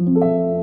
thank you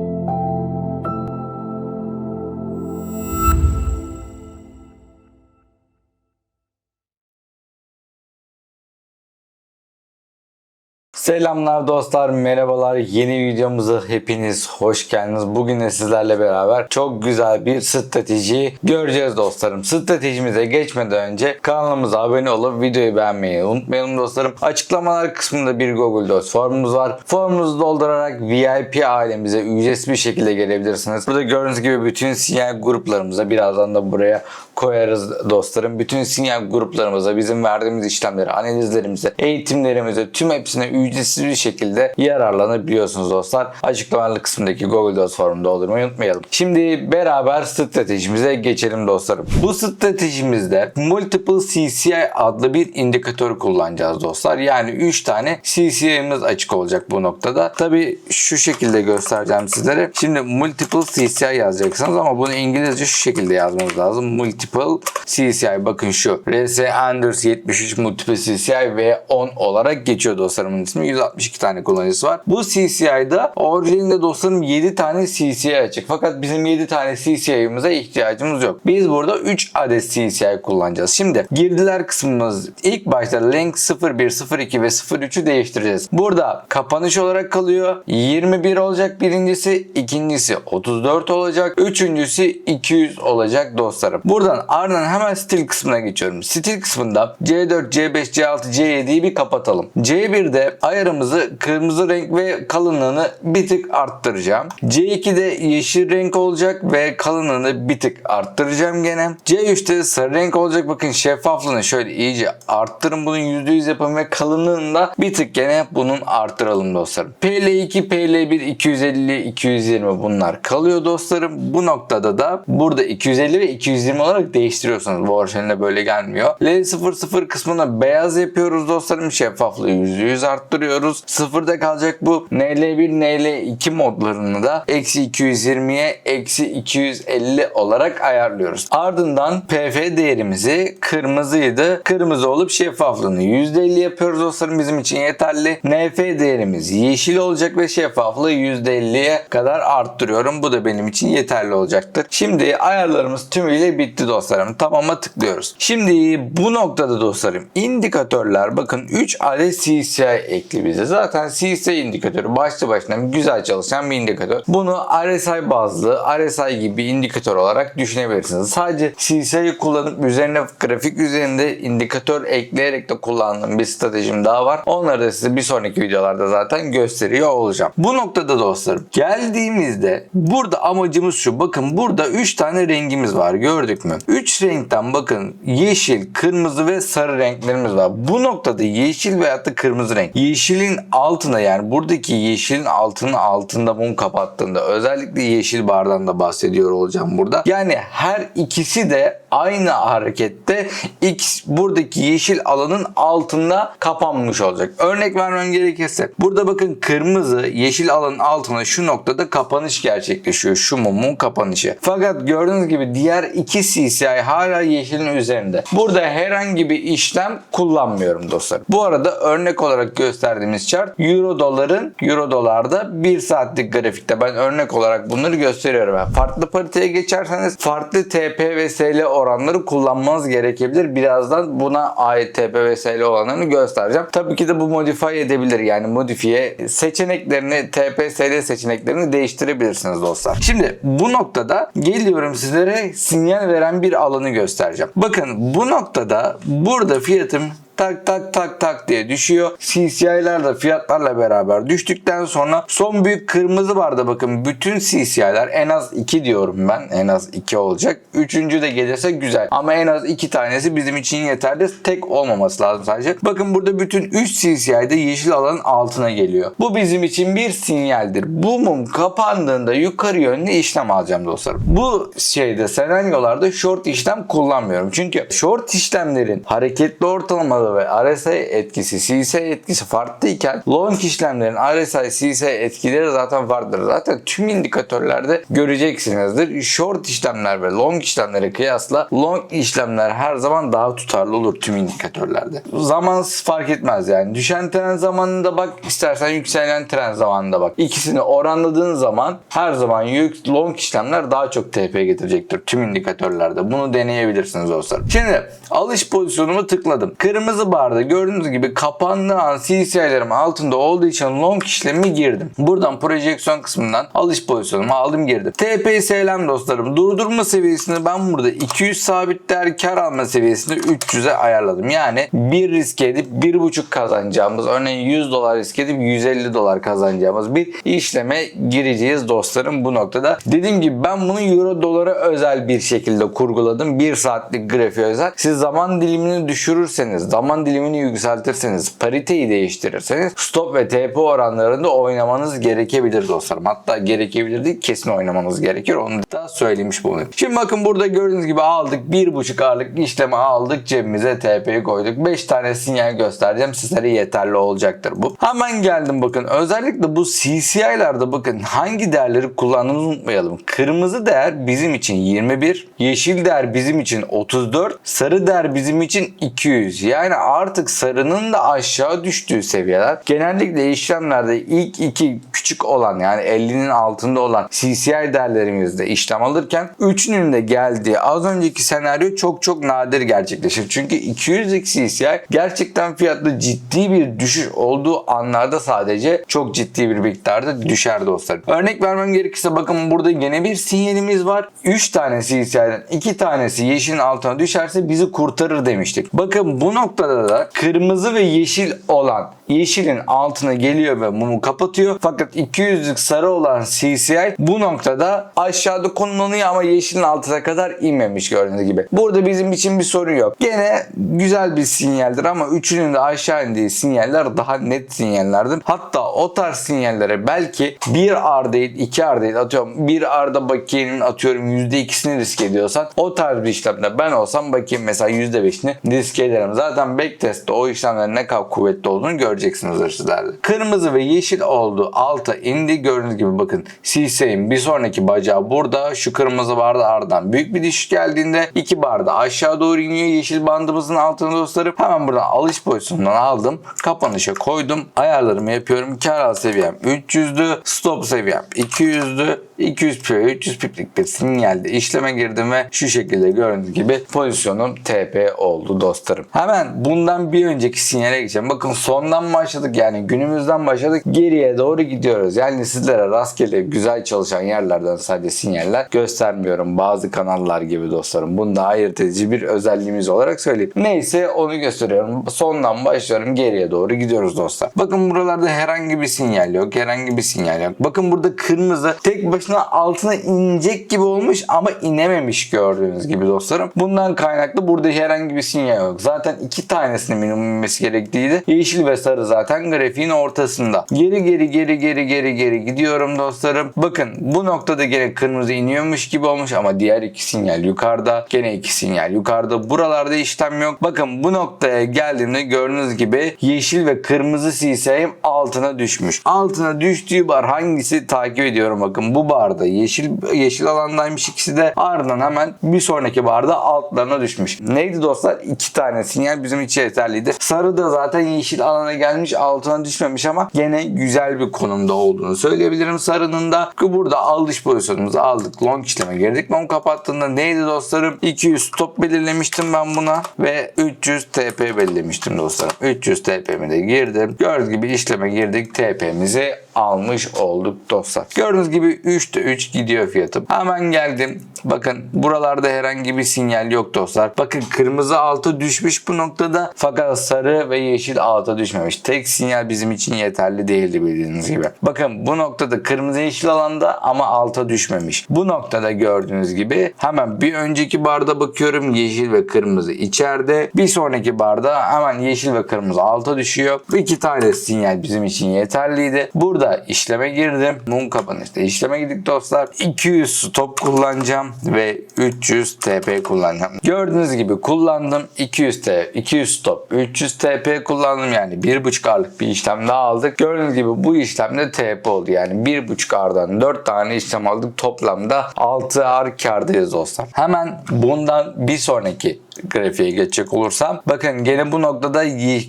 Selamlar dostlar, merhabalar. Yeni videomuza hepiniz hoş geldiniz. Bugün de sizlerle beraber çok güzel bir strateji göreceğiz dostlarım. Stratejimize geçmeden önce kanalımıza abone olup videoyu beğenmeyi unutmayalım dostlarım. Açıklamalar kısmında bir Google Docs formumuz var. Formumuzu doldurarak VIP ailemize ücretsiz bir şekilde gelebilirsiniz. Burada gördüğünüz gibi bütün sinyal gruplarımıza birazdan da buraya koyarız dostlarım. Bütün sinyal gruplarımıza bizim verdiğimiz işlemleri, analizlerimize, eğitimlerimize tüm hepsine ücretsiz bir şekilde yararlanabiliyorsunuz dostlar. Açıklamalar kısmındaki Google Docs formunu doldurmayı unutmayalım. Şimdi beraber stratejimize geçelim dostlarım. Bu stratejimizde Multiple CCI adlı bir indikatör kullanacağız dostlar. Yani 3 tane CCI'miz açık olacak bu noktada. Tabi şu şekilde göstereceğim sizlere. Şimdi Multiple CCI yazacaksınız ama bunu İngilizce şu şekilde yazmanız lazım. Multiple CCI bakın şu. RS Anders 73 Multiple CCI V10 olarak geçiyor dostlarımın ismi. 162 tane kullanıcısı var. Bu CCI'da orijinalinde dostlarım 7 tane CCI açık. Fakat bizim 7 tane CCI'mize ihtiyacımız yok. Biz burada 3 adet CCI kullanacağız. Şimdi girdiler kısmımız ilk başta link 01, 02 ve 03'ü değiştireceğiz. Burada kapanış olarak kalıyor. 21 olacak birincisi, ikincisi 34 olacak, üçüncüsü 200 olacak dostlarım. Buradan ardından hemen stil kısmına geçiyorum. Stil kısmında C4, C5, C6, C7'yi bir kapatalım. C1'de ayarımızı kırmızı renk ve kalınlığını bir tık arttıracağım. C2'de yeşil renk olacak ve kalınlığını bir tık arttıracağım gene. C3'te sarı renk olacak. Bakın şeffaflığını şöyle iyice arttırın. Bunun %100 yapın ve kalınlığını da bir tık gene bunun arttıralım dostlarım. PL2, PL1, 250, 220 bunlar kalıyor dostlarım. Bu noktada da burada 250 ve 220 olarak değiştiriyorsunuz. Orijinaline böyle gelmiyor. L00 kısmına beyaz yapıyoruz dostlarım. Şeffaflığı %100 arttırıyoruz. Sıfırda kalacak bu NL1, NL2 modlarını da eksi 220'ye eksi 250 olarak ayarlıyoruz. Ardından PF değerimizi kırmızıydı. Kırmızı olup şeffaflığını %50 yapıyoruz dostlarım. Bizim için yeterli. NF değerimiz yeşil olacak ve şeffaflığı %50'ye kadar arttırıyorum. Bu da benim için yeterli olacaktır. Şimdi ayarlarımız tümüyle bitti dostlarım. Tamama tıklıyoruz. Şimdi bu noktada dostlarım indikatörler bakın 3 adet CCI ekli bize. Zaten CCI indikatörü başlı başına güzel çalışan bir indikatör. Bunu RSI bazlı RSI gibi indikatör olarak düşünebilirsiniz. Sadece CCI'yi kullanıp üzerine grafik üzerinde indikatör ekleyerek de kullandığım bir stratejim daha var. Onları da size bir sonraki videolarda zaten gösteriyor olacağım. Bu noktada dostlarım geldiğimizde burada amacımız şu. Bakın burada 3 tane rengimiz var gördük mü? 3 renkten bakın yeşil, kırmızı ve sarı renklerimiz var. Bu noktada yeşil veyahut da kırmızı renk. Yeşilin altına yani buradaki yeşilin altının altında mum kapattığında özellikle yeşil bardan da bahsediyor olacağım burada. Yani her ikisi de aynı harekette X buradaki yeşil alanın altında kapanmış olacak. Örnek vermem gerekirse burada bakın kırmızı yeşil alanın altına şu noktada kapanış gerçekleşiyor. Şu mumun kapanışı. Fakat gördüğünüz gibi diğer iki CCI hala yeşilin üzerinde. Burada herhangi bir işlem kullanmıyorum dostlar. Bu arada örnek olarak gösterdiğimiz chart Euro doların Euro dolarda 1 saatlik grafikte ben örnek olarak bunları gösteriyorum. Yani farklı pariteye geçerseniz farklı TP ve SL oranları kullanmanız gerekebilir. Birazdan buna ait TP ve SL oranlarını göstereceğim. Tabii ki de bu modify edebilir. Yani modifiye seçeneklerini TP SL seçeneklerini değiştirebilirsiniz dostlar. Şimdi bu noktada geliyorum sizlere sinyal veren bir alanı göstereceğim. Bakın bu noktada burada fiyatım tak tak tak tak diye düşüyor. CCI'ler de fiyatlarla beraber düştükten sonra son büyük kırmızı barda bakın bütün CCI'ler en az 2 diyorum ben. En az 2 olacak. Üçüncü de gelirse güzel. Ama en az 2 tanesi bizim için yeterli. Tek olmaması lazım sadece. Bakın burada bütün 3 CCI'de yeşil alanın altına geliyor. Bu bizim için bir sinyaldir. Bu mum kapandığında yukarı yönlü işlem alacağım dostlar. Bu şeyde senaryolarda short işlem kullanmıyorum. Çünkü short işlemlerin hareketli ortalamaları ortalama ve RSI etkisi, CSI etkisi farklıyken long işlemlerin RSI, CSI etkileri zaten vardır. Zaten tüm indikatörlerde göreceksinizdir. Short işlemler ve long işlemlere kıyasla long işlemler her zaman daha tutarlı olur tüm indikatörlerde. Zaman fark etmez yani. Düşen tren zamanında bak istersen yükselen tren zamanında bak. İkisini oranladığın zaman her zaman yük, long işlemler daha çok TP getirecektir tüm indikatörlerde. Bunu deneyebilirsiniz dostlar. Şimdi alış pozisyonumu tıkladım. Kırmızı barda gördüğünüz gibi kapandığı an CCI'lerim altında olduğu için long işlemi girdim. Buradan projeksiyon kısmından alış pozisyonumu aldım girdim. TP selam dostlarım. Durdurma seviyesini ben burada 200 sabit değer kar alma seviyesini 300'e ayarladım. Yani bir risk edip 1.5 kazanacağımız örneğin 100 dolar risk edip 150 dolar kazanacağımız bir işleme gireceğiz dostlarım bu noktada. Dediğim gibi ben bunu euro dolara özel bir şekilde kurguladım. 1 saatlik grafiğe özel. Siz zaman dilimini düşürürseniz, zaman dilimini yükseltirseniz, pariteyi değiştirirseniz stop ve TP oranlarında oynamanız gerekebilir dostlarım. Hatta gerekebilir değil kesin oynamanız gerekir. Onu da söylemiş bulunayım. Şimdi bakın burada gördüğünüz gibi aldık. 1.5 ağırlık işlemi aldık. Cebimize TP'yi koyduk. 5 tane sinyal göstereceğim. Sizlere yeterli olacaktır bu. Hemen geldim bakın. Özellikle bu CCI'larda bakın hangi değerleri kullandığımızı unutmayalım. Kırmızı değer bizim için 21. Yeşil değer bizim için 34. Sarı değer bizim için 200. Yani artık sarının da aşağı düştüğü seviyeler. Genellikle işlemlerde ilk iki küçük olan yani 50'nin altında olan CCI değerlerimizde işlem alırken 3'ünün de geldiği az önceki senaryo çok çok nadir gerçekleşir. Çünkü 200'lik CCI gerçekten fiyatta ciddi bir düşüş olduğu anlarda sadece çok ciddi bir miktarda düşer dostlar. Örnek vermem gerekirse bakın burada yine bir sinyalimiz var. 3 tane CCI'den 2 tanesi yeşilin altına düşerse bizi kurtarır demiştik. Bakın bu noktada da kırmızı ve yeşil olan yeşilin altına geliyor ve mumu kapatıyor. Fakat 200'lük sarı olan CCI bu noktada aşağıda konumlanıyor ama yeşilin altına kadar inmemiş gördüğünüz gibi. Burada bizim için bir sorun yok. Gene güzel bir sinyaldir ama üçünün de aşağı indiği sinyaller daha net sinyallerdir. Hatta o tarz sinyallere belki bir R değil, iki R değil atıyorum. Bir R'da bakiyenin atıyorum %2'sini risk ediyorsan o tarz bir işlemde ben olsam bakiyenin mesela %5'ini risk ederim. Zaten backtest'te o işlemlerin ne kadar kuvvetli olduğunu göreceksiniz sizler de. Kırmızı ve yeşil oldu. Alta indi. Gördüğünüz gibi bakın CSA'in bir sonraki bacağı burada. Şu kırmızı barda ardından büyük bir düşüş geldiğinde iki barda aşağı doğru iniyor. Yeşil bandımızın altına dostlarım. Hemen buradan alış pozisyonundan aldım. Kapanışa koydum. Ayarlarımı yapıyorum. Kar al seviyem 300'dü. Stop seviyem 200'dü. 200 pip 300 piplik bir sinyalde işleme girdim ve şu şekilde gördüğünüz gibi pozisyonum TP oldu dostlarım. Hemen bundan bir önceki sinyale geçelim. Bakın sondan başladık yani günümüzden başladık geriye doğru gidiyoruz. Yani sizlere rastgele güzel çalışan yerlerden sadece sinyaller göstermiyorum. Bazı kanallar gibi dostlarım. Bunda ayırt edici bir özelliğimiz olarak söyleyeyim. Neyse onu gösteriyorum. Sondan başlıyorum geriye doğru gidiyoruz dostlar. Bakın buralarda herhangi bir sinyal yok. Herhangi bir sinyal yok. Bakın burada kırmızı tek başına altına inecek gibi olmuş ama inememiş gördüğünüz gibi dostlarım. Bundan kaynaklı burada herhangi bir sinyal yok. Zaten iki tanesinin minimum inmesi gerekliydi. Yeşil ve sarı zaten grafiğin ortasında. Geri geri geri geri geri geri gidiyorum dostlarım. Bakın bu noktada gene kırmızı iniyormuş gibi olmuş ama diğer iki sinyal yukarıda. Gene iki sinyal yukarıda. Buralarda işlem yok. Bakın bu noktaya geldiğimde gördüğünüz gibi yeşil ve kırmızı CSI'm altına düşmüş. Altına düştüğü bar hangisi takip ediyorum bakın bu barda yeşil yeşil alandaymış ikisi de ardından hemen bir sonraki barda altlarına düşmüş. Neydi dostlar? İki tane sinyal bizim için yeterliydi. Sarı da zaten yeşil alana gelmiş altına düşmemiş ama gene güzel bir konumda olduğunu söyleyebilirim sarının da. Burada alış pozisyonumuzu aldık. Long işleme girdik. Long kapattığında neydi dostlarım? 200 stop belirlemiştim ben buna ve 300 TP belirlemiştim dostlarım. 300 TP'mi de girdim. Gördüğünüz gibi işleme girdik. TP'mizi almış olduk dostlar. Gördüğünüz gibi 3'te 3 gidiyor fiyatım. Hemen geldim. Bakın buralarda herhangi bir sinyal yok dostlar. Bakın kırmızı alta düşmüş bu noktada fakat sarı ve yeşil alta düşmemiş. Tek sinyal bizim için yeterli değildi bildiğiniz gibi. Bakın bu noktada kırmızı yeşil alanda ama alta düşmemiş. Bu noktada gördüğünüz gibi hemen bir önceki barda bakıyorum yeşil ve kırmızı içeride. Bir sonraki barda hemen yeşil ve kırmızı alta düşüyor. İki tane sinyal bizim için yeterliydi. Burada işleme girdim. Mum kapanışta işleme girdik dostlar. 200 stop kullanacağım. Ve 300 TP kullanacağım. Gördüğünüz gibi kullandım 200 T, 200 stop, 300 TP kullandım yani 1.5 R'lık bir işlem daha aldık. Gördüğünüz gibi bu işlemde TP oldu yani 1.5 R'dan 4 tane işlem aldık toplamda 6 R kardayız dostlar. Hemen bundan bir sonraki grafiğe geçecek olursam bakın gene bu noktada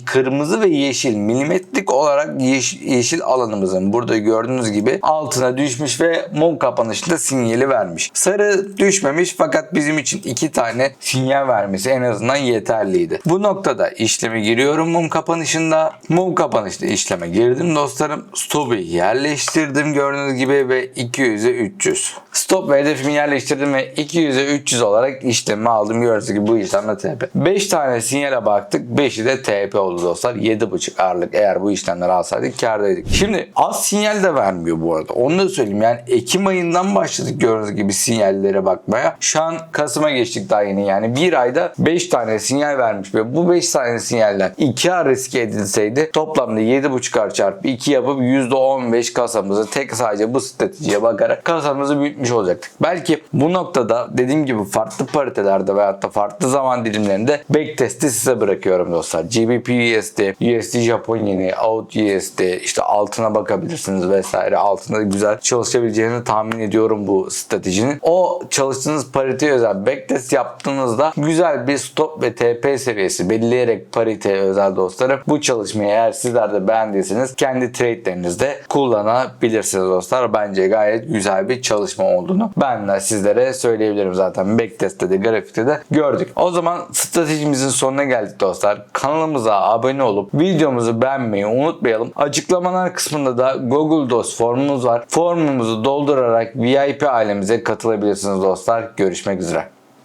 kırmızı ve yeşil milimetrik olarak yeş- yeşil alanımızın burada gördüğünüz gibi altına düşmüş ve mum kapanışında sinyali vermiş. Sarı düşmemiş fakat bizim için iki tane sinyal vermesi en azından yeterliydi. Bu noktada işlemi giriyorum mum kapanışında. Mum kapanışta işleme girdim dostlarım. Stop'u yerleştirdim gördüğünüz gibi ve 200'e 300. Stop ve hedefimi yerleştirdim ve 200'e 300 olarak işlemi aldım. Gördüğünüz gibi bu işlemde TP. 5 tane sinyale baktık. 5'i de TP oldu dostlar. 7.5 ağırlık eğer bu işlemleri alsaydık kârdaydık. Şimdi az sinyal de vermiyor bu arada. Onu da söyleyeyim. Yani Ekim ayından başladık gördüğünüz gibi sinyallere bakmaya. Şu an Kasım'a geçtik daha yeni. Yani bir ayda 5 tane sinyal vermiş ve bu 5 tane sinyalden 2 ar riske edilseydi toplamda 7.5 ar çarpı 2 yapıp %15 kasamızı tek sadece bu stratejiye bakarak kasamızı büyütmüş olacaktık. Belki bu noktada dediğim gibi farklı paritelerde veyahut da farklı zaman dilimlerinde backtest'i size bırakıyorum dostlar. GBP USD, USD Japon yeni, Out USD işte altına bakabilirsiniz vesaire. Altında güzel çalışabileceğini tahmin ediyorum bu stratejinin. O çalıştığınız pariteye özel backtest yaptığınızda güzel bir stop ve TP seviyesi belirleyerek pariteye özel dostlarım. Bu çalışmayı eğer sizler de beğendiyseniz kendi trade'lerinizde kullanabilirsiniz dostlar. Bence gayet güzel bir çalışma olduğunu ben de sizlere söyleyebilirim zaten. Backtest'te de grafikte de gördük. O zaman stratejimizin sonuna geldik dostlar. Kanalımıza abone olup videomuzu beğenmeyi unutmayalım. Açıklamalar kısmında da Google Docs formumuz var. Formumuzu doldurarak VIP ailemize katılabilirsiniz dostlar. Görüşmek üzere.